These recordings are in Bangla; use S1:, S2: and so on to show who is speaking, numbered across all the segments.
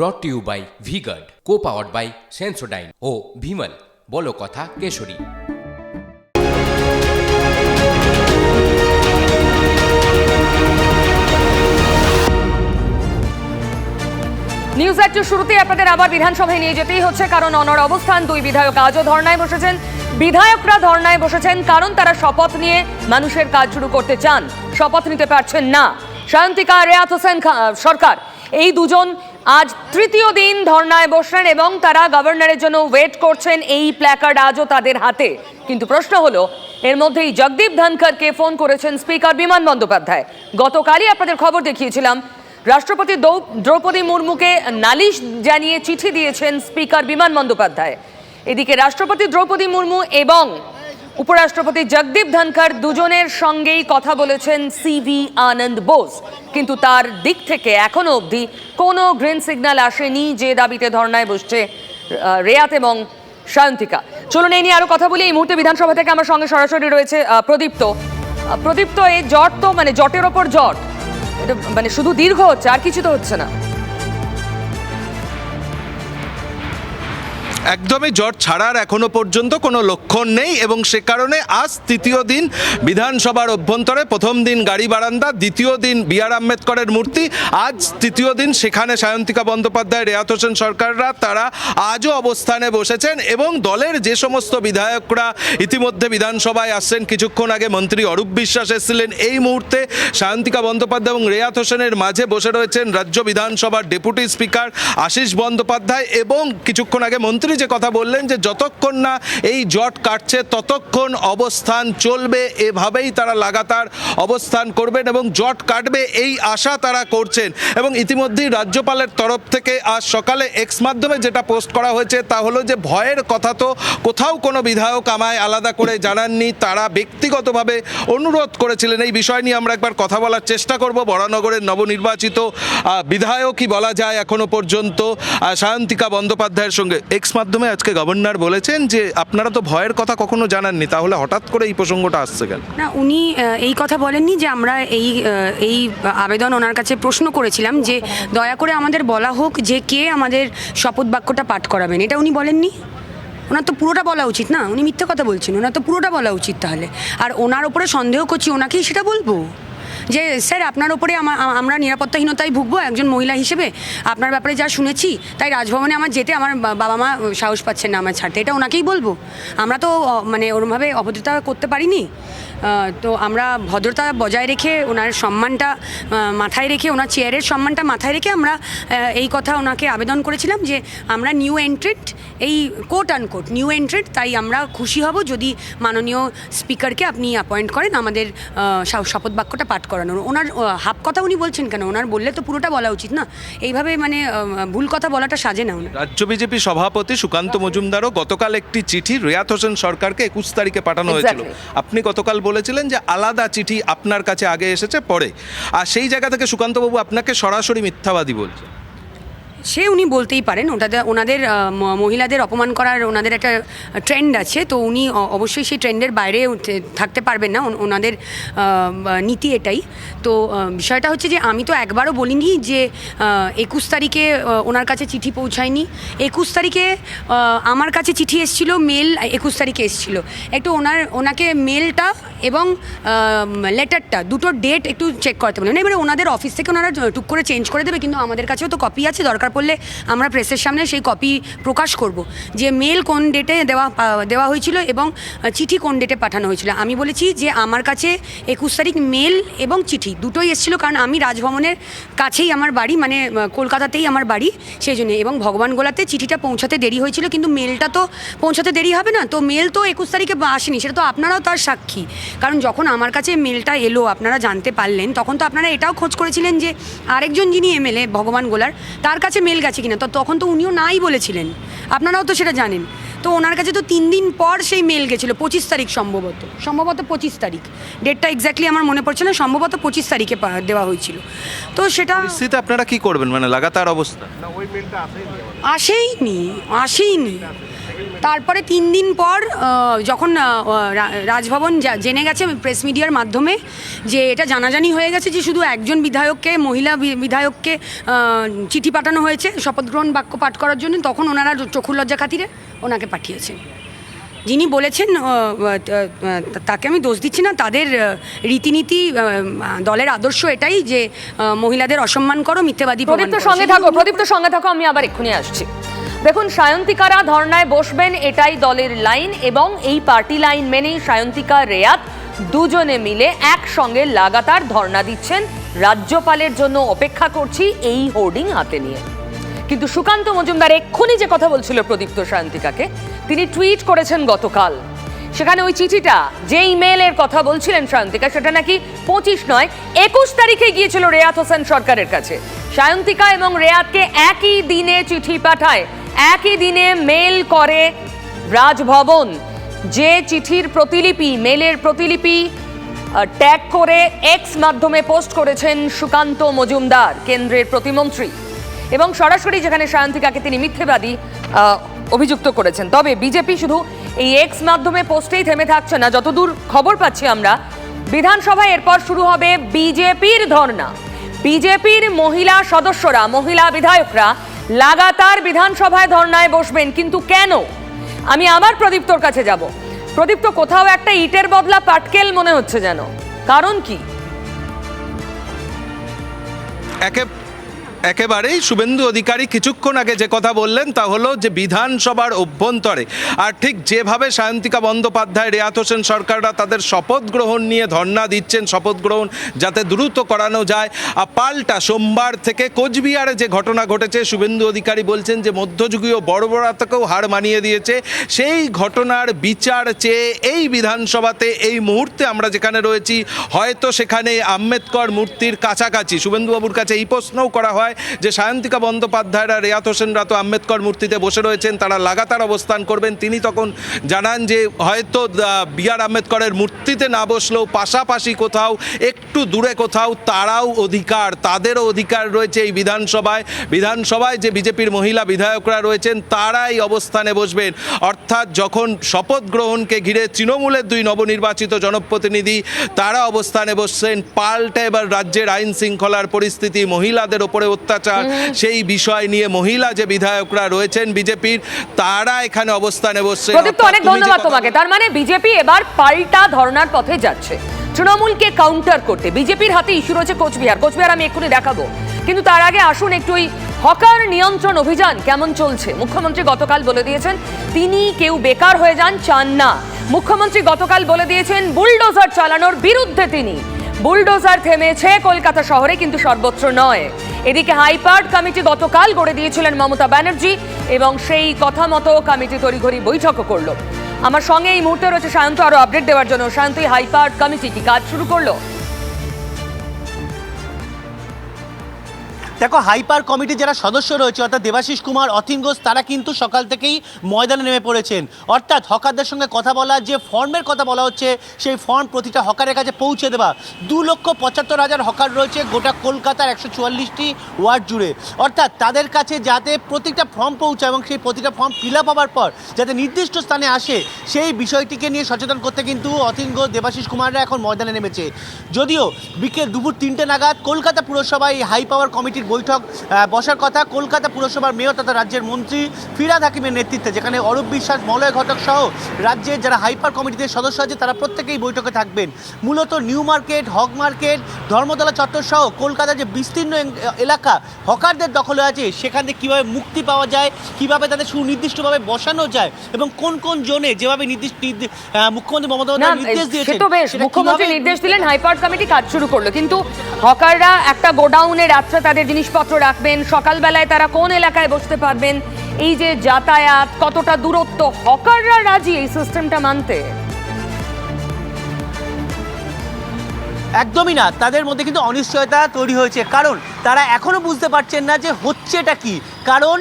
S1: Brought to you by V Guard co powered by Sensodyne ও ভিমল বলো কথা কেশরী।
S2: নিউজ একটু শুরুতেই আপনাদের আবার বিধানসভায় নিয়ে যেতেই হচ্ছে, কারণ অনর অবস্থান, দুই বিধায়ক আজও ধর্নায় বসেছেন। বিধায়করা ধর্নায় বসেছেন কারণ তারা শপথ নিয়ে মানুষের কাজ শুরু করতে চান। শপথ নিতে পারছেন না। সায়ন্তিকা, রেয়াত হোসেন সরকার, এই দুজন আজ তৃতীয় দিন ধর্নায় বসলেন এবং তারা গভর্নরের জন্য ওয়েট করছেন এই প্ল্যাকার্ড আজও তাদের হাতে। কিন্তু প্রশ্ন হলো, এর মধ্যেই জগদীপ ধনখড়কে ফোন করেছেন স্পিকার বিমান বন্দ্যোপাধ্যায়। গতকালই আপনাদের খবর দেখিয়েছিলাম, রাষ্ট্রপতি দ্রৌপদী মুর্মুকে নালিশ জানিয়ে চিঠি দিয়েছেন স্পিকার বিমান বন্দ্যোপাধ্যায়। এদিকে রাষ্ট্রপতি দ্রৌপদী মুর্মু এবং উপরাষ্ট্রপতি জগদীপ ধনখড় দুজনের সঙ্গেই কথা বলেছেন সিভি আনন্দ বোস। কিন্তু তার দিক থেকে এখনও অবধি কোনো গ্রিন সিগন্যাল আসেনি যে দাবিতে ধর্নায় বসছে রেয়াত এবং সায়ন্তিকা চলুন এই নিয়ে আরও কথা বলি। এই মুহূর্তে বিধানসভা থেকে আমার সঙ্গে সরাসরি রয়েছে প্রদীপ্ত। প্রদীপ্ত, এই জট তো মানে জটের ওপর জট। মানে শুধু দীর্ঘ হচ্ছে, আর কিছু তো হচ্ছে না।
S3: একদমই জ্বর ছাড়ার এখনও পর্যন্ত কোনো লক্ষণ নেই এবং সে কারণে আজ তৃতীয় দিন বিধানসভার অভ্যন্তরে প্রথম দিন গাড়ি বারান্দা, দ্বিতীয় দিন বি আর আম্বেদকরের মূর্তি, আজ তৃতীয় দিন সেখানে সায়ন্তিকা বন্দ্যোপাধ্যায়, রেয়াত হোসেন সরকাররা তারা আজও অবস্থানে বসেছেন এবং দলের যে সমস্ত বিধায়করা ইতিমধ্যে বিধানসভায় আসছেন, কিছুক্ষণ আগে মন্ত্রী অরূপ বিশ্বাস এসেছিলেন। এই মুহূর্তে সায়ন্তিকা বন্দ্যোপাধ্যায় এবং রেয়াত হোসেনের মাঝে বসে রয়েছেন রাজ্য বিধানসভার ডেপুটি স্পিকার আশিস বন্দ্যোপাধ্যায় এবং কিছুক্ষণ আগে মন্ত্রী যে কথা বললেন যে যতক্ষণ না এই জট কাটছে, ততক্ষণ অবস্থান চলবে। এভাবেই তারা লাগাতার অবস্থান করবেন এবং জট কাটবে এই আশা তারা করছেন। এবং ইতিমধ্যেই রাজ্যপালের তরফ থেকে আজ সকালে এক্স মাধ্যমে যেটা পোস্ট করা হয়েছে তা হলো যে ভয়ের কথা তো কোথাও কোনো বিধায়ক আমায় আলাদা করে জানাননি, তারা ব্যক্তিগতভাবে অনুরোধ করেছিলেন। এই বিষয় নিয়ে আমরা একবার কথা বলার চেষ্টা করব। বরানগরের নবনির্বাচিত বিধায়কই বলা যায় এখনও পর্যন্ত সায়ন্তিকা বন্দ্যোপাধ্যায়ের সঙ্গে। এক্স মাধ্যমে আজকে গভর্নর বলেছেন যে আপনারা তো ভয়ের কথা কখনো জানাননি, তাহলে হঠাৎ করে এই প্রসঙ্গটা আসছে কেন?
S4: না, উনি এই কথা বলেননি যে আমরা এই এই আবেদন ওনার কাছে প্রশ্ন করেছিলাম যে দয়া করে আমাদের বলা হোক যে কে আমাদের শপথ বাক্যটা পাঠ করাবেন। এটা উনি বলেননি? ওনার তো পুরোটা বলা উচিত না, উনি মিথ্যে কথা বলছেন, ওনার তো পুরোটা বলা উচিত তাহলে। আর ওনার ওপরে সন্দেহ করছি, ওনাকেই সেটা বলব? যে, স্যার, আপনার ওপরে আমা- আমরা নিরাপত্তাহীনতায় ভুগবো, একজন মহিলা হিসেবে। আপনার ব্যাপারে যা শুনেছি, তাই রাজভবনে আমার যেতে আমার বাবা মা সাহস পাচ্ছেন না আমার ছাড়তে। এটা ওনাকেই বলব। আমরা তো মানে ওরমভাবে অভদ্রতা করতে পারিনি। তো আমরা ভদ্রতা বজায় রেখে ওনার সম্মানটা মাথায় রেখে ওনার চেয়ারের সম্মানটা মাথায় রেখে আমরা এই কথা ওনাকে আবেদন করেছিলাম যে আমরা নিউ এন্ট্রেড এই কোট আনকোট নিউ এন্ট্রেড তাই আমরা খুশি হব যদি মাননীয় স্পিকারকে আপনি অ্যাপয়েন্ট করেন আমাদের শপথ বাক্যটা পাঠ করানোর। ওনার হাফ কথা উনি বলছেন কেন? ওনার বললে তো পুরোটা বলা উচিত না। এইভাবে মানে ভুল কথা বলাটা সাজে না
S3: রাজ্য বিজেপি সভাপতি সুকান্ত মজুমদারও গতকাল একটি চিঠি রেয়াত হোসেন সরকারকে একুশ তারিখে পাঠানো হয়েছিল। আপনি গতকাল বলেছিলেন যে আলাদা চিঠি আপনার কাছে আগে এসেছে পরে। আর সেই জায়গা থেকে সুকান্তবাবু আপনাকে সরাসরি মিথ্যাবাদী বলছে
S4: সে উনি বলতেই পারেন ওটাতে ওনাদের মহিলাদের অপমান করার ওনাদের একটা ট্রেন্ড আছে, তো উনি অবশ্যই সেই ট্রেন্ডের বাইরে থাকতে পারবেন না ওনাদের নীতি এটাই। তো বিষয়টা হচ্ছে যে আমি তো একবারও বলিনি যে একুশ তারিখে ওনার কাছে চিঠি পৌঁছায়নি। একুশ তারিখে আমার কাছে চিঠি এসেছিল, মেল, একুশ তারিখে এসেছিল। একটু ওনার, ওনাকে মেলটা এবং লেটারটা, দুটো ডেট একটু চেক করতে বলেন এবারে ওনাদের অফিস থেকে ওনারা টুক করে চেঞ্জ করে দেবে, কিন্তু আমাদের কাছেও তো কপি আছে, দরকার পড়লে আমরা প্রেসের সামনে সেই কপি প্রকাশ করব। যে মেল কোন ডেটে দেওয়া দেওয়া হয়েছিল এবং চিঠি কোন ডেটে পাঠানো হয়েছিল। আমি বলেছি যে আমার কাছে একুশ তারিখ মেল এবং চিঠি দুটোই এসেছিল কারণ আমি রাজভবনের কাছেই আমার বাড়ি মানে কলকাতাতেই আমার বাড়ি সেই জন্য এবং ভগবান গোলাতে চিঠিটা পৌঁছাতে দেরি হয়েছিল কিন্তু মেলটা তো পৌঁছাতে দেরি হবে না। তো মেল তো একুশ তারিখে আসেনি, সেটা তো আপনারাও তার সাক্ষী। কারণ যখন আমার কাছে মেলটা এলো, আপনারা জানতে পারলেন, তখন তো আপনারা এটাও খোঁজ করেছিলেন যে আরেকজন যিনি এমএলএ, ভগবান গোলার, তার কাছে মেল গেছে কিনা? তো তখন তো উনিও নাই বলেছিলেন। আপনারাও তো সেটা জানেন। তো ওনার কাছে তো তিন দিন পর সেই মেল গেছিল পঁচিশ তারিখ সম্ভবত। সম্ভবত পঁচিশ তারিখ। ডেটটা এক্স্যাক্টলি আমার মনে পড়ছে না সম্ভবত পঁচিশ তারিখে পা- দেওয়া হয়েছিল। তো সেটা
S3: আপনারা কি করবেন? মানে লাগাতার অবস্থা?
S4: আসেই আসেইনি আসেইনি। তারপরে তিন দিন পর যখন রাজভবন জেনে গেছে প্রেস মিডিয়ার মাধ্যমে যে এটা জানাজানি হয়ে গেছে যে শুধু একজন বিধায়ককে মহিলা বিধায়ককে চিঠি পাঠানো হয়েছে শপথ গ্রহণ বাক্য পাঠ করার জন্য তখন ওনারা চক্ষুর লজ্জা খাতিরে ওনাকে পাঠিয়েছেন। যিনি বলেছেন তাকে আমি দোষ দিচ্ছি না তাদের রীতিনীতি দলের আদর্শ এটাই যে মহিলাদের অসম্মান করো মিথ্যেবাদী
S2: প্রদীপ্ত সঙ্গে থাকো প্রদীপ্ত সঙ্গে থাকো আমি আবার এক্ষুনি আসছি। দেখুন, সায়ন্তিকারা ধর্নায় বসবেন, এটাই দলের লাইন এবং এই পার্টি লাইন মেনেই সায়ন্তিকা রেয়াত দুজনে মিলে একসঙ্গে লাগাতার ধর্ণা দিচ্ছেন। রাজ্যপালের জন্য অপেক্ষা করছি এই হোর্ডিং হাতে নিয়ে। কিন্তু সুকান্ত মজুমদার এক্ষুনি যে কথা বলছিল প্রদীপ্ত সায়ন্তিকাকে, তিনি টুইট করেছেন গতকাল। সেখানে ওই চিঠিটা, যে ইমেলের কথা বলছিলেন সায়ন্তিকা, সেটা নাকি পঁচিশ নয়, একুশ তারিখে গিয়েছিল রেয়াত হোসেন সরকারের কাছে। সায়ন্তিকা এবং রেয়াতকে একই দিনে চিঠি পাঠায়। একই দিনে মেল করে রাজভবন। যে চিঠির প্রতিলিপি, মেলের প্রতিলিপি ট্যাগ করে এক্স মাধ্যমে পোস্ট করেছেন সুকান্ত মজুমদার, কেন্দ্রের প্রতিমন্ত্রী। এবং সরাসরি যেখানে সায়ন্তিকাকে তিনি মিথ্যেবাদী অভিযুক্ত করেছেন। তবে বিজেপি শুধু এই এক্স মাধ্যমে পোস্টেই থেমে থাকছে না। যতদূর খবর পাচ্ছি আমরা, বিধানসভায় এরপর শুরু হবে বিজেপির ধর্ণা। বিজেপির মহিলা সদস্যরা, মহিলা বিধায়করা লাগাতার বিধানসভায় ধর্নায় বসবেন, কিন্তু কেন? আমি আবার প্রদীপ্তর কাছে যাব। প্রদীপ্ত, কোথাও একটা ইটের বদলা পাটকেল মনে হচ্ছে যেন। কারণ কি?
S3: একেবারেই শুভেন্দু অধিকারী কিছুক্ষণ আগে যে কথা বললেন তা হলো যে বিধানসভার অভ্যন্তরে আর ঠিক যেভাবে সায়ন্তিকা বন্দ্যোপাধ্যায়, রেয়াত হোসেন সরকাররা তাদের শপথ গ্রহণ নিয়ে ধর্ণা দিচ্ছেন, শপথ গ্রহণ যাতে দ্রুত করানো যায়, আর পাল্টা সোমবার থেকে কোচবিহারে যে ঘটনা ঘটেছে, শুভেন্দু অধিকারী বলছেন যে মধ্যযুগীয় বড়বড়াতকেও হার মানিয়ে দিয়েছে। সেই ঘটনার বিচার চেয়ে এই বিধানসভাতে এই মুহূর্তে আমরা যেখানে রয়েছি, হয়তো সেখানে আম্বেদকর মূর্তির কাছাকাছি, শুভেন্দুবাবুর কাছে এই প্রশ্নও করা হয় যে সায়ন্তিকা বন্দ্যোপাধ্যায়রা, রেয়াত হোসেনরা তো আম্বেদকর মূর্তিতে বসে রয়েছেন, তারা লাগাতার অবস্থান করবেন। তিনি তখন জানান যে, হয়তো বি আর আম্বেদকরের মূর্তিতে না বসলেও পাশাপাশি কোথাও, একটু দূরে কোথাও তারাও অধিকার, তাদেরও অধিকার রয়েছে এই বিধানসভায়। বিধানসভায় যে বিজেপির মহিলা বিধায়করা রয়েছেন, তারাই অবস্থানে বসবেন। অর্থাৎ যখন শপথ গ্রহণকে ঘিরে তৃণমূলের দুই নবনির্বাচিত জনপ্রতিনিধি, তারা অবস্থানে বসছেন, পাল্টা এবার রাজ্যের আইন শৃঙ্খলার পরিস্থিতি, মহিলাদের ওপরে অত্যাচার সেই বিষয় নিয়ে মহিলা যে বিধায়করা রয়েছেন বিজেপির তারা এখানে অবস্থানে বসছে
S2: অনেক ধন্যবাদ তোমাকে। তার মানে বিজেপি এবার পাল্টা ধর্নার পথে যাচ্ছে। তৃণমূলকে কাউন্টার করতে। বিজেপির হাতে ইস্যু রয়েছে কোচবিহার। কোচবিহার আমি এক্ষুনি দেখাবো। কিন্তু তার আগে আসুন একটু ওই হকার নিয়ন্ত্রণ অভিযান কেমন চলছে? মুখ্যমন্ত্রী গতকাল বলে দিয়েছেন তিনি কেউ বেকার হয়ে যান চান না। মুখ্যমন্ত্রী গতকাল বলে দিয়েছেন বুলডোজার চালানোর বিরুদ্ধে তিনি। বুলডোজার থেমেছে কলকাতা শহরে, কিন্তু সর্বত্র নয়। এদিকে হাইপার্ট কমিটি গতকাল গড়ে দিয়েছিলেন মমতা ব্যানার্জি এবং সেই কথা মতো কমিটি তড়িঘড়ি বৈঠক করল। আমার সঙ্গে এই মুহূর্তে রয়েছে সায়ন্ত আরও আপডেট দেওয়ার জন্য। সায়ন্ত হাইপার্ট কমিটি কি কাজ শুরু করল?
S5: দেখো, হাইপার কমিটি যারা সদস্য রয়েছে, অর্থাৎ দেবাশিস কুমার অথিন ঘোষ, তারা কিন্তু সকাল থেকেই ময়দানে নেমে পড়েছেন। অর্থাৎ হকারদের সঙ্গে কথা বলা, যে ফর্মের কথা বলা হচ্ছে, সেই ফর্ম প্রতিটা হকারের কাছে পৌঁছে দেওয়া। দু লক্ষ পঁচাত্তর হাজার হকার রয়েছে গোটা কলকাতার একশো চুয়াল্লিশটি ওয়ার্ড জুড়ে। অর্থাৎ তাদের কাছে যাতে প্রতিটা ফর্ম পৌঁছায় এবং সেই প্রতিটা ফর্ম ফিল আপ হওয়ার পর যাতে নির্দিষ্ট স্থানে আসে, সেই বিষয়টিকে নিয়ে সচেতন করতে কিন্তু অথিন ঘোষ, দেবাশিস কুমাররা এখন ময়দানে নেমেছে। যদিও বিকেল দুপুর তিনটে নাগাদ কলকাতা পুরসভায় এই হাই পাওয়ার কমিটির বৈঠক বসার কথা। কলকাতা পুরসভার মেয়র তথা রাজ্যের মন্ত্রী ফিরাদ হাকিমের নেতৃত্বে, যেখানে অরূপ বিশ্বাস, মলয় ঘটক সহ রাজ্যের যারা হাইপার কমিটিতে সদস্য আছে, তারা প্রত্যেকেই বৈঠকে থাকবেন। মূলত New Market, Hogg Market Dharmatala চত্বর সহ কলকাতার যে বিস্তীর্ণ এলাকা হকারদের দখলে আছে সেখান থেকে কীভাবে মুক্তি পাওয়া যায় কীভাবে তাদের সুনির্দিষ্টভাবে বসানো যায় এবং কোন কোন জোনে যেভাবে নির্দিষ্ট মুখ্যমন্ত্রী মমতা নির্দেশ দিয়েছেন
S2: তো বেশ মুখ্যমন্ত্রী নির্দেশ দিলেন হাইপার্ট কমিটি কাজ শুরু করল কিন্তু হকাররা একটা গোডাউনে রাত্রে তাদের জিনিসপত্র রাখবেন সকালবেলায় তারা কোন এলাকায় বসতে পারবেন এই যে যাতায়াত কতটা দূরত্ব হকাররা রাজি এই সিস্টেমটা মানতে?
S5: একদমই না তাদের মধ্যে কিন্তু অনিশ্চয়তা তৈরি হয়েছে। কারণ তারা এখনও বুঝতে পারছেন না যে হচ্ছেটা কি। কারণ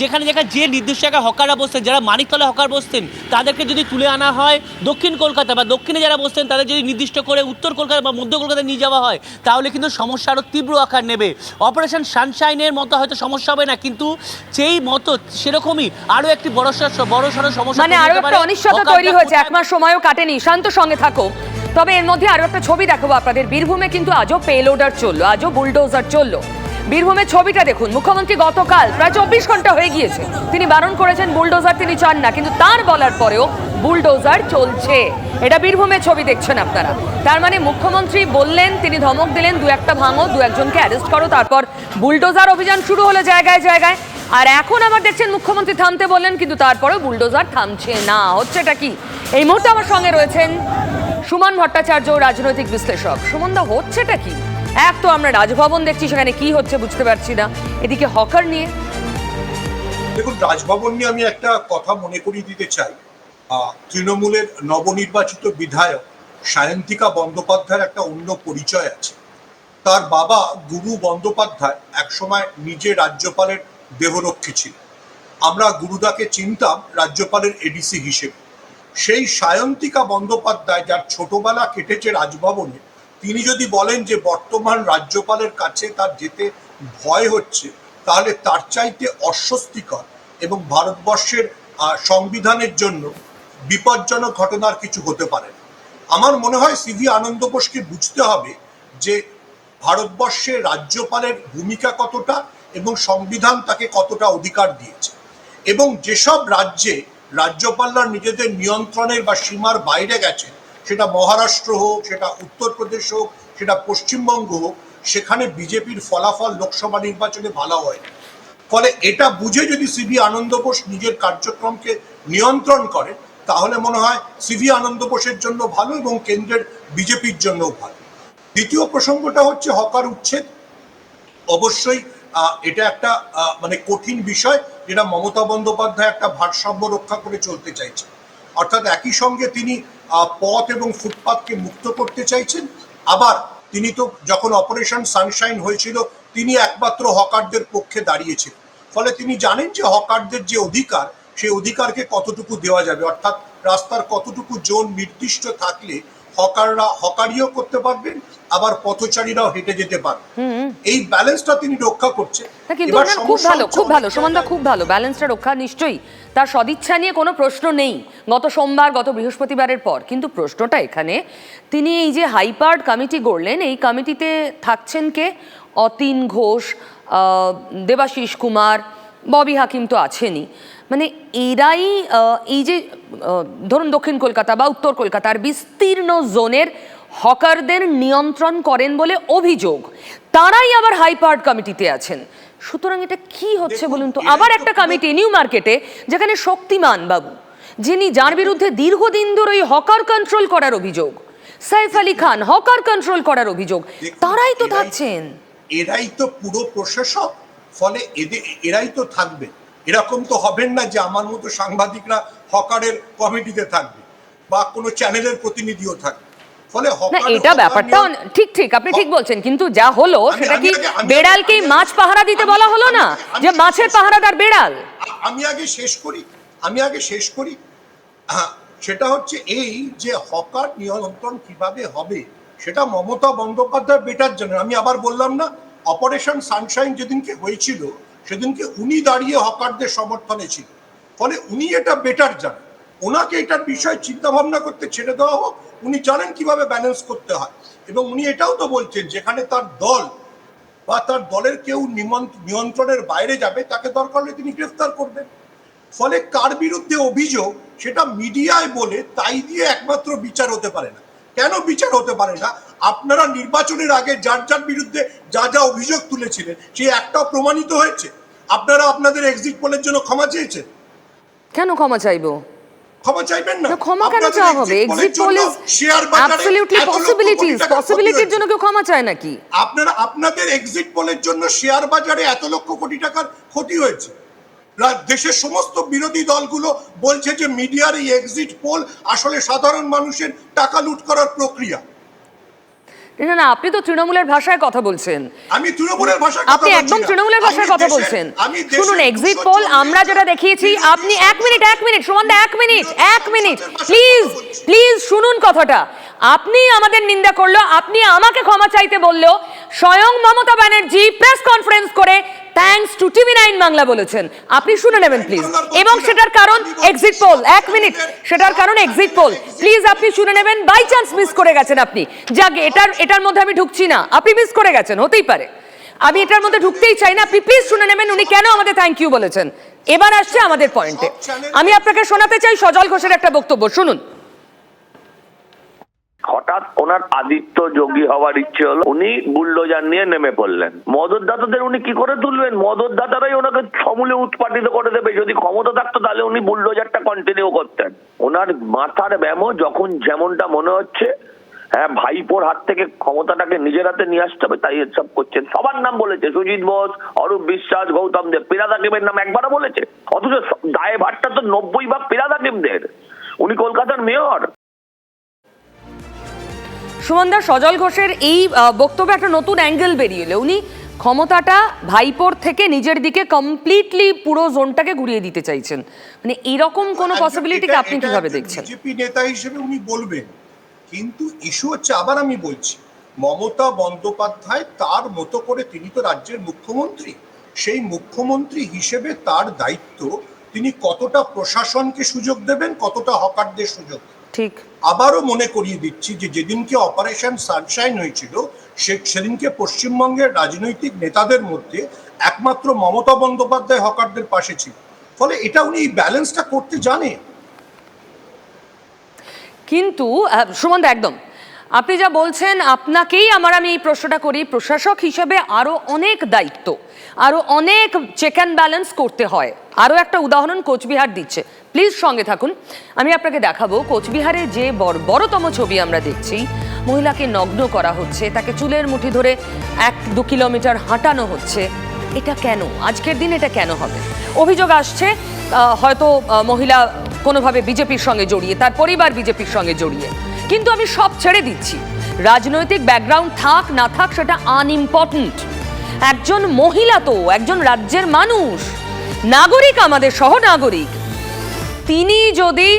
S5: যেখানে যেখানে যে নির্দিষ্ট জায়গায় হকাররা বসতেন যারা মানিকতলা হকার বসতেন তাদেরকে যদি তুলে আনা হয় দক্ষিণ কলকাতা বা দক্ষিণে যারা বসতেন তাদের যদি নির্দিষ্ট করে উত্তর কলকাতা বা মধ্য কলকাতায় নিয়ে যাওয়া হয় তাহলে কিন্তু সমস্যা আরও তীব্র আকার নেবে। অপারেশন সানশাইনের মতো হয়তো সমস্যা হবে না কিন্তু সেই মতো সেরকমই আরও একটি বড় বড় সড়ো সমস্যা
S2: মানে
S5: তৈরি
S2: আরও
S5: হতে
S2: একটা অনিশ্চয়তা তৈরি হয়েছে এক মাস সময়ও কাটেনি। শান্ত সঙ্গে থাকো। তবে এর মধ্যে আরও একটা ছবি দেখাবো আপনাদের। বীরভূমে কিন্তু আজও পেলোডার চলল, আজও বুলডোজার চলল। বীরভূমের ছবিটা দেখুন, মুখ্যমন্ত্রী গতকাল প্রায় চব্বিশ ঘণ্টা হয়ে গিয়েছে। তিনি বারণ করেছেন বুলডোজার তিনি চান না, কিন্তু তার বলার পরেও বুলডোজার চলছে। এটা বীরভূমের ছবি দেখছেন আপনারা। তার মানে মুখ্যমন্ত্রী বললেন, তিনি ধমক দিলেন, দু একটা ভাঙো, দু একজনকে অ্যারেস্ট করো, তারপর বুলডোজার অভিযান শুরু হলো জায়গায় জায়গায়। আর এখন আবার দেখছেন মুখ্যমন্ত্রী থামতে বললেন, কিন্তু তারপরেও বুলডোজার থামছে না। হচ্ছেটা কি? এই মুহূর্তে আমার সঙ্গে রয়েছেন সুমন ভট্টাচার্য, রাজনৈতিক বিশ্লেষক। সুমনদা হচ্ছেটা কি? এক তো আমরা রাজভবন দেখছি, সেখানে কি হচ্ছে বুঝতে পারছি না। এদিকে হকার নিয়ে
S6: দেখুন, রাজভবন নিয়ে আমি একটা কথা মনে করিয়ে দিতে চাই। তৃণমূলের নবনির্বাচিত বিধায়ক সায়ন্তিকা বন্দ্যোপাধ্যায়ের একটা অন্য পরিচয় আছে। তার বাবা গুরু বন্দ্যোপাধ্যায় একসময় নিজে রাজ্যপালের দেহরক্ষী ছিল। আমরা গুরুদাকে চিনতাম রাজ্যপালের এডিসি হিসেবে। সেই সায়ন্তিকা বন্দ্যোপাধ্যায়, যার ছোটবেলা কেটেছে রাজভবনে, তিনি যদি বলেন যে বর্তমান রাজ্যপালের কাছে তার যেতে ভয় হচ্ছে, তাহলে তার চাইতে অস্বস্তিকর এবং ভারতবর্ষের সংবিধানের জন্য বিপজ্জনক ঘটনার কিছু হতে পারে আমার মনে হয় সিভি আনন্দ বুঝতে হবে যে ভারতবর্ষে রাজ্যপালের ভূমিকা কতটা এবং সংবিধান তাকে কতটা অধিকার দিয়েছে। এবং যেসব রাজ্যে রাজ্যপালরা নিজেদের নিয়ন্ত্রণের বা সীমার বাইরে গেছে সেটা মহারাষ্ট্র হোক, সেটা উত্তরপ্রদেশ হোক, সেটা পশ্চিমবঙ্গ হোক, সেখানে বিজেপির ফলাফল লোকসভা নির্বাচনে ভালো হয় ফলে এটা বুঝে যদি সিভি আনন্দ বোস নিজের কার্যক্রমকে নিয়ন্ত্রণ করে, তাহলে মনে হয় সিভি আনন্দ বোসের জন্য ভালো এবং কেন্দ্রের বিজেপির জন্যও ভালো। দ্বিতীয় প্রসঙ্গটা হচ্ছে হকার উচ্ছেদ। অবশ্যই এটা একটা মানে কঠিন বিষয় যেটা মমতা বন্দ্যোপাধ্যায় একটা ভারসাম্য রক্ষা করে চলতে চাইছে অর্থাৎ একই সঙ্গে তিনি পথ এবং ফুটপাথকে মুক্ত করতে চাইছেন। আবার তিনি তো যখন অপারেশন সানশাইন হয়েছিল, তিনি একমাত্র হকারদের পক্ষে দাঁড়িয়েছিলেন। ফলে তিনি জানেন যে হকারদের যে অধিকার, সেই অধিকারকে কতটুকু দেওয়া যাবে। অর্থাৎ রাস্তার কতটুকু জোন নির্দিষ্ট থাকলে হকাররা হকারিও করতে পারবেন আবার পথচারীরাও হেঁটে যেতে পারবেন। এই ব্যালেন্সটা তিনি রক্ষা করছেন
S2: কিন্তু খুব ভালো খুব ভালো সুমনদা খুব ভালো ব্যালেন্সটা রক্ষা নিশ্চয়ই। তার সদিচ্ছা নিয়ে কোনো প্রশ্ন নেই। গত সোমবার গত বৃহস্পতিবারের পর। কিন্তু প্রশ্নটা এখানে তিনি এই যে হাইপার্ড কমিটি গড়লেন এই কমিটিতে থাকছেন কে? অতীন ঘোষ আহ, দেবাশিস কুমার ববি হাকিম তো আছেনই। মানে এরাই এই যে ধরুন দক্ষিণ কলকাতা বা উত্তর কলকাতার বিস্তীর্ণ জোনের হকারদের নিয়ন্ত্রণ করেন বলে অভিযোগ তারাই আবার হাইপার্ড কমিটিতে আছেন। সুতরাং এটা কি হচ্ছে বলুন তো? আবার একটা কমিটি নিউ মার্কেটে যেখানে শক্তিমান বাবু যিনি যার বিরুদ্ধে দীর্ঘদিন ধরে ওই হকার কন্ট্রোল করার অভিযোগ সাইফ আলী খান হকার কন্ট্রোল করার অভিযোগ তারাই তো থাকছেন।
S6: এরাই তো পুরো প্রশাসক ফলে এদের এরাই তো থাকবে এরকম তো হবেন না যে আমার মতো সাংবাদিকরা হকারের কমিটিতে থাকবে বা কোনো চ্যানেলের প্রতিনিধিও থাকবে। ফলে
S2: এটা ব্যাপারটা ঠিক ঠিক আপনি ঠিক বলছেন কিন্তু যা হলো সেটা কি বেড়ালকেই মাছ পাহারা দিতে বলা হলো না? যে মাছের পাহারাদার বেড়াল।
S6: আমি আগে শেষ করি। আমি আগে শেষ করি। হ্যাঁ, সেটা হচ্ছে এই যে হকার নিয়ন্ত্রণ কীভাবে হবে সেটা মমতা বন্দ্যোপাধ্যায় বেটার জন্য। আমি আবার বললাম না অপারেশন সানশাইন যেদিনকে হয়েছিল সেদিনকে উনি দাঁড়িয়ে হকারদের সমর্থনে ছিল। ফলে উনি এটা বেটার জানেন। ওনাকে এটার বিষয়ে চিন্তা ভাবনা করতে ছেড়ে দেওয়া হোক, উনি জানেন কীভাবে ব্যালেন্স করতে হয়। এবং উনি এটাও তো বলছেন, যেখানে তার দল বা তার দলের কেউ নিয়ন্ত্রণের বাইরে যাবে, তাকে দরকার হলে তিনি গ্রেফতার করবেন। ফলে কার বিরুদ্ধে অভিযোগ, সেটা মিডিয়ায় বলে তাই দিয়ে একমাত্র বিচার হতে পারে না। কেন বিচার হতে পারে না? আপনারা নির্বাচনের আগে যার যার বিরুদ্ধে যা যা অভিযোগ তুলেছিলেন সেই একটাও প্রমাণিত হয়েছে? আপনারা আপনাদের এক্সিট পোলের জন্য ক্ষমা চেয়েছেন?
S2: কেন ক্ষমা চাইব?
S6: ক্ষমা চাইবেন না।
S2: ক্ষমা কেন চাওয়া হবে?
S6: exit poll এর
S2: এক্সিট পোল
S6: শেয়ার বাজারে
S2: অ্যাবসলিউটলি পসিবিলিটির জন্য কেউ ক্ষমা চায় নাকি?
S6: আপনারা আপনাদের এক্সিট পোলের জন্য শেয়ার বাজারে এত লক্ষ কোটি টাকার ক্ষতি হয়েছে। দেশের সমস্ত বিরোধী দলগুলো বলছে যে মিডিয়ার এই এক্সিট পোল আসলে সাধারণ মানুষের টাকা লুট করার প্রক্রিয়া।
S2: না না আপনি তো তৃণমূলের ভাষায় কথা বলছেন।
S6: আমি তৃণমূলের ভাষায়
S2: আপনি একদম তৃণমূলের ভাষায় কথা বলছেন। শুনুন এক্সিট পোল আমরা যেটা দেখিয়েছি আপনি এক মিনিট এক মিনিট সুমন এক মিনিট এক মিনিট প্লিজ প্লিজ শুনুন কথাটা। আপনি আমাদের নিন্দা করল আপনি আমাকে ক্ষমা চাইতে বলল। স্বয়ং মমতা ব্যানার্জি প্রেস কনফারেন্স করে thanks to TV nine Bangla বলেছেন। আপনি শুনে নেবেন প্লিজ এবং সেটার কারণ এক্সিট পোল এক মিনিট সেটার কারণ এক্সিট পোল প্লিজ আপনি শুনে নেবেন। বাই চান্স মিস করে গেছেন আপনি। যাক এটার এটার মধ্যে আমি ঢুকছি না। আপনি মিস করে গেছেন হতেই পারে। আমি এটার মধ্যে ঢুকতেই চাই না। আপনি প্লিজ শুনে নেবেন উনি কেন আমাদের থ্যাংক ইউ বলেছেন। এবার আসছে আমাদের পয়েন্টে আমি আপনাকে শোনাতে চাই সজল ঘোষের একটা বক্তব্য। শুনুন।
S7: হঠাৎ ওনার আদিত্য যোগী হওয়ার ইচ্ছে হলো উনি বুলডোজার নিয়ে নেমে পড়লেন। মদতদাতাদের উনি কি করে তুলবেন? মদতদাতারাই ওনাকে সমূলে উৎপাটিত করে দেবে। যদি ক্ষমতা থাকতো তাহলে উনি বুলডোজারটা কন্টিনিউ করতেন। ওনার মাথার ব্যামো যখন যেমনটা মনে হচ্ছে হ্যাঁ ভাইপোর হাত থেকে ক্ষমতাটাকে নিজের হাতে নিয়ে আসতে হবে, তাই এসব করছেন। সবার নাম বলেছে, সুজিত বোস, অরূপ বিশ্বাস, গৌতম দেব, পিরাদা দেবের নাম একবারও বলেছে। অথচ দায় ভারটা তো নব্বই ভাগ পিরাদা দেবদের। উনি কলকাতার মেয়র।
S2: সুমনদা সজল ঘোষের এই বক্তব্যে একটা নতুন অ্যাঙ্গেল বেরিয়ে এলো। উনি ক্ষমতাটা ভাইপোর থেকে নিজের দিকে কমপ্লিটলি পুরো জোনটাকে ঘুরিয়ে দিতে চাইছেন। মানে এরকম কোনো পসিবিলিটিকে আপনি কীভাবে দেখছেন?
S6: বিজেপি নেতা হিসেবে উনি বলবেন কিন্তু ইস্যু হচ্ছে আবার আমি বলছি মমতা বন্দ্যোপাধ্যায় তার মতো করে তিনি তো রাজ্যের মুখ্যমন্ত্রী সেই মুখ্যমন্ত্রী হিসেবে তার দায়িত্ব তিনি কতটা প্রশাসনকে সুযোগ দেবেন কতটা হকারদের সুযোগ দেবেন?
S2: ঠিক।
S6: আবারও মনে করিয়ে দিচ্ছি যে যেদিনকে অপারেশন সানশাইন হয়েছিল সে সেদিনকে পশ্চিমবঙ্গের রাজনৈতিক নেতাদের মধ্যে একমাত্র মমতা বন্দ্যোপাধ্যায় হকারদের পাশে ছিল। ফলে এটা উনি এই ব্যালেন্সটা করতে জানে।
S2: কিন্তু সুমন্ত একদম। আপনি যা বলছেন, আপনাকেই আমার আমি এই প্রশ্নটা করি। প্রশাসক হিসেবে আরও অনেক দায়িত্ব, আরও অনেক চেক অ্যান্ড ব্যালেন্স করতে হয়। আরও একটা উদাহরণ কোচবিহার দিচ্ছে। প্লিজ সঙ্গে থাকুন। আমি আপনাকে দেখাবো, কোচবিহারে যে বড়, বড়তম ছবি আমরা দেখছি, মহিলাকে নগ্ন করা হচ্ছে, তাকে চুলের মুঠি ধরে এক, দু কিলোমিটার হাঁটানো হচ্ছে। এটা কেন? আজকের দিন এটা কেন হবে? অভিযোগ আসছে হয়তো মহিলা কোনোভাবে বিজেপির সঙ্গে জড়িয়ে, তার পরিবার বিজেপির সঙ্গে জড়িয়ে। কিন্তু আমি সব ছেড়ে দিচ্ছি। রাজনৈতিক ব্যাকগ্রাউন্ড থাক, না থাক, সেটা আনইম্পর্ট্যান্ট একজন মহিলা তো, একজন রাজ্যের মানুষ। নাগরিক আমাদের সহ নাগরিক তিনি যদি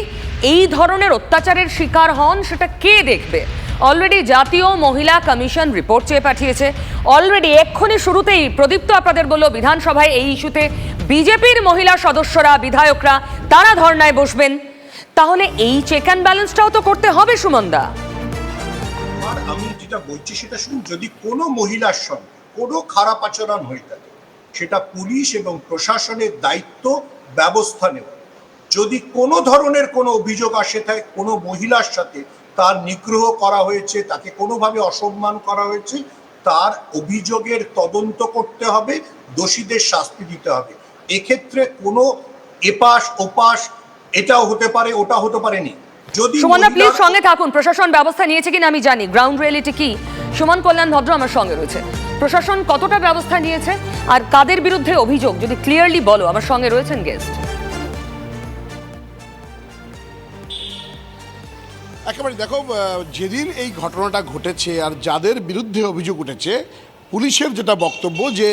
S2: এই ধরনের অত্যাচারের শিকার হন, সেটা কে দেখবে? অলরেডি জাতীয় মহিলা কমিশন রিপোর্ট চেয়ে পাঠিয়েছে। অলরেডি এক্ষুনি শুরুতেই প্রদীপ্ত আপনাদের বলল, বিধানসভায় এই ইস্যুতে বিজেপির মহিলা সদস্যরা, বিধায়করা, তারা ধর্নায় বসবেন। তাহলে এই চেক অ্যান্ড ব্যালেন্সটাও তো করতে হবে, সুমনদা।
S6: আর আমি যেটা বলছি সেটা শুনুন, যদি কোনো মহিলার সঙ্গে কোনো খারাপ আচরণ হয়ে থাকে, সেটা পুলিশ এবং প্রশাসনের দায়িত্ব, ব্যবস্থা নেওয়া। যদি কোনো ধরনের কোনো অভিযোগ আসে থাকে, কোনো মহিলার সাথে তার নিগ্রহ করা হয়েছে, তাকে কোনোভাবে অসম্মান করা হয়েছে, তার অভিযোগের তদন্ত করতে হবে, দোষীদের শাস্তি দিতে হবে। এক্ষেত্রে কোনো এপাশ ওপাশ এটাও হতে পারে ওটা হতে পারেনি। যদি
S2: সুমনদা প্লিজ সঙ্গে থাকুন। প্রশাসন ব্যবস্থা নিয়েছে কিনা আমি জানি। গ্রাউন্ড রিয়েলিটি কি? সুমন কল্যাণ ভদ্র আমার সঙ্গে রয়েছে। প্রশাসন কতটা ব্যবস্থা নিয়েছে আর কাদের বিরুদ্ধে অভিযোগ? যদি ক্লিয়ারলি বলো আমার সঙ্গে রয়েছেন গেস্ট
S8: একেবারে দেখো যেদিন এই ঘটনাটা ঘটেছে আর যাদের বিরুদ্ধে অভিযোগ উঠেছে পুলিশের যেটা বক্তব্য যে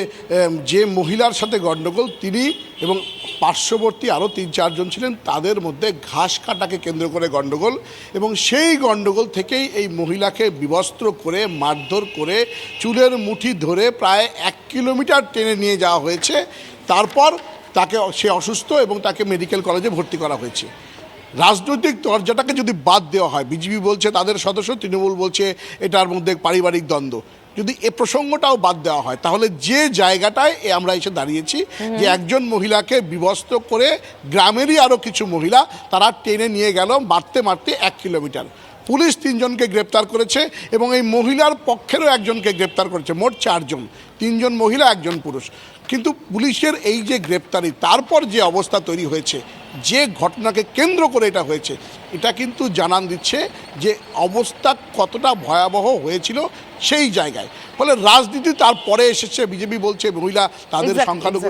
S8: যে মহিলার সাথে গণ্ডগোল তিনি এবং পার্শ্ববর্তী আরও তিন চারজন ছিলেন, তাদের মধ্যে ঘাস কাটাকে কেন্দ্র করে গণ্ডগোল এবং সেই গণ্ডগোল থেকেই এই মহিলাকে বিবস্ত্র করে, মারধর করে, চুলের মুঠি ধরে প্রায় এক কিলোমিটার টেনে নিয়ে যাওয়া হয়েছে। তারপর তাকে সে অসুস্থ এবং তাকে মেডিকেল কলেজে ভর্তি করা হয়েছে। রাজনৈতিক দরজাটাকে যদি বাদ দেওয়া হয় বিজেপি বলছে, তাদের সদস্য তৃণমূল বলছে, এটার মধ্যে পারিবারিক দ্বন্দ্ব। যদি এ প্রসঙ্গটাও বাদ দেওয়া হয় তাহলে যে জায়গাটায় এ আমরা এসে দাঁড়িয়েছি যে একজন মহিলাকে বিবস্ত করে গ্রামেরই আরও কিছু মহিলা তারা টেনে নিয়ে গেল মারতে মারতে এক কিলোমিটার। পুলিশ তিনজনকে গ্রেপ্তার করেছে এবং এই মহিলার পক্ষেরও একজনকে গ্রেপ্তার করেছে মোট চারজন। তিনজন মহিলা একজন পুরুষ। কিন্তু পুলিশের এই যে গ্রেপ্তারি তারপর যে অবস্থা তৈরি হয়েছে যে ঘটনাকে কেন্দ্র করে এটা হয়েছে এটা কিন্তু জানান দিচ্ছে যে অবস্থা কতটা ভয়াবহ হয়েছিল সেই জায়গায়। ফলে রাজনীতি তারপরে এসেছে বিজেপি বলছে মহিলা তাদের সংখ্যালঘু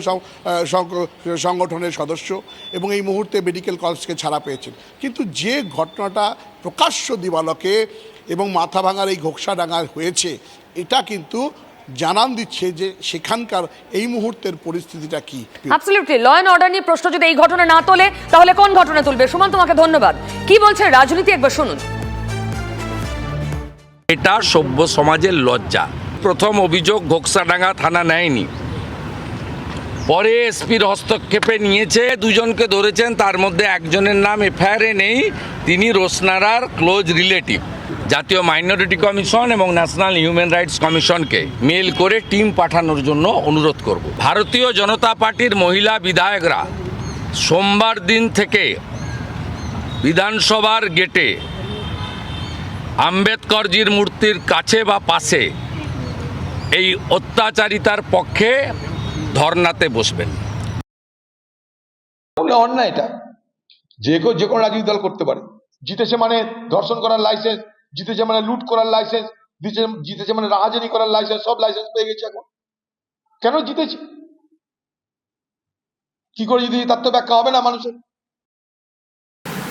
S8: সংগঠনের সদস্য এবং এই মুহূর্তে মেডিকেল কলেজকে ছাড়া পেয়েছেন। কিন্তু যে ঘটনাটা প্রকাশ্য দিবালকে এবং মাথা ভাঙার এই ঘোকসাডাঙ্গায় হয়েছে এটা কিন্তু জানান দিচ্ছে যে সেখানকার এই মুহূর্তের পরিস্থিতিটা কি?
S2: অ্যাবসলিউটলি ল অ্যান্ড অর্ডার নিয়ে প্রশ্ন যদি এই ঘটনা না তোলে তাহলে কোন ঘটনা তুলবে? সুমন তোমাকে ধন্যবাদ। কি বলছে রাজনীতি? একবার শুনুন।
S9: এটা সভ্য সমাজের লজ্জা। প্রথম অভিযোগ ঘোকসাডাঙ্গা থানা নেয়নি। পরে এসপির হস্তক্ষেপে নিয়েছে, দুজনকে ধরেছেন, তার মধ্যে একজনের নাম এফআইআরে নেই, তিনি রোসনারার ক্লোজ রিলেটিভ, জাতীয় মাইনরিটি কমিশন এবং ন্যাশনাল হিউম্যান রাইটস কমিশনকে মেল করে টিম পাঠানোর জন্য অনুরোধ করব। ভারতীয় জনতা পার্টির মহিলা বিধায়করা সোমবার দিন থেকে বিধানসভার গেটে আম্বেদকরজির মূর্তির কাছে বা পাশে এই অত্যাচারিতার পক্ষে ধর্নাতে বসবেন।
S10: অন্যায় এটা। যে কেউ যে কোনো রাজনৈতিক দল করতে পারে। জিতেছে মানে ধর্ষণ করার লাইসেন্স জিতেছে মানে লুট করার লাইসেন্স জিতেছে মানে রাহাজানি করার লাইসেন্স সব লাইসেন্স পেয়ে গেছে এখন। কেন জিতেছে? কি করে জিতেছি তার তো ব্যাখ্যা হবে না মানুষের?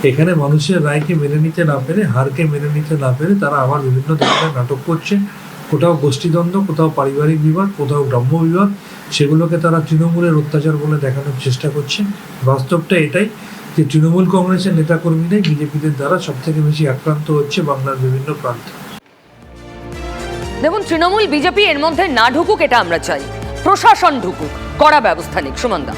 S11: এখানে মানুষের রায়কে মেনে নিতে না পেরে হারকে মেনে নিতে না পেরে তারা আবার বিভিন্ন ধরনের নাটক করছে। কোথাও গোষ্ঠীদ্বন্দ্ব কোথাও পারিবারিক বিবাদ কোথাও গ্রাম্য বিবাদ সেগুলোকে তারা তৃণমূলের অত্যাচার বলে দেখানোর চেষ্টা করছে বাস্তবটা এটাই যে তৃণমূল কংগ্রেসের নেতাকর্মীরাই বিজেপিদের দ্বারা সবথেকে বেশি আক্রান্ত হচ্ছে বাংলার বিভিন্ন প্রান্তে।
S2: দেখুন তৃণমূল বিজেপি এর মধ্যে না ঢুকুক এটা আমরা চাই। প্রশাসন ঢুকুক কড়া ব্যবস্থা নিক। সুমন্দা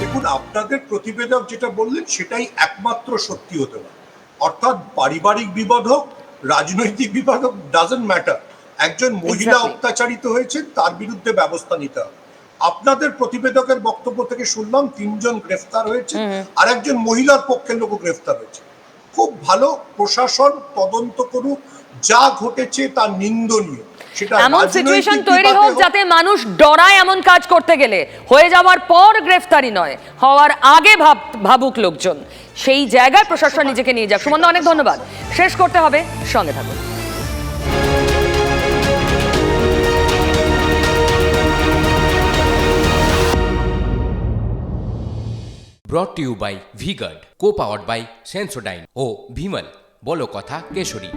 S6: দেখুন আপনাদের প্রতিবেদক যেটা বললেন সেটাই একমাত্র সত্যি হতে পারে। অর্থাৎ পারিবারিক বিবাদ হোক রাজনৈতিক হোক ডাজেন্ট ম্যাটার একজন মহিলা অত্যাচারিত হয়েছে তার বিরুদ্ধে ব্যবস্থা নিতে হবে। আপনাদের প্রতিবেদকের বক্তব্য থেকে শুনলাম তিনজন গ্রেফতার হয়েছে আর একজন মহিলার পক্ষের লোকও গ্রেফতার হয়েছে। খুব ভালো প্রশাসন তদন্ত করুক যা ঘটেছে তা নিন্দনীয়। সেটা
S2: এমন সিচুয়েশন তৈরি হোক। যাতে মানুষ ডরায় এমন কাজ করতে গেলে। হয়ে যাওয়ার পর গ্রেফতারি নয় হওয়ার আগে ভাব ভাবুক লোকজন। সেই জায়গায় প্রশাসন নিজেকে নিয়ে যাক। সুমন্ধ অনেক ধন্যবাদ। শেষ করতে হবে সঙ্গে থাকুন।
S1: Brought you by V Guard co powered by Sensodyne ও ভিমল বলো কথা, কেশরী।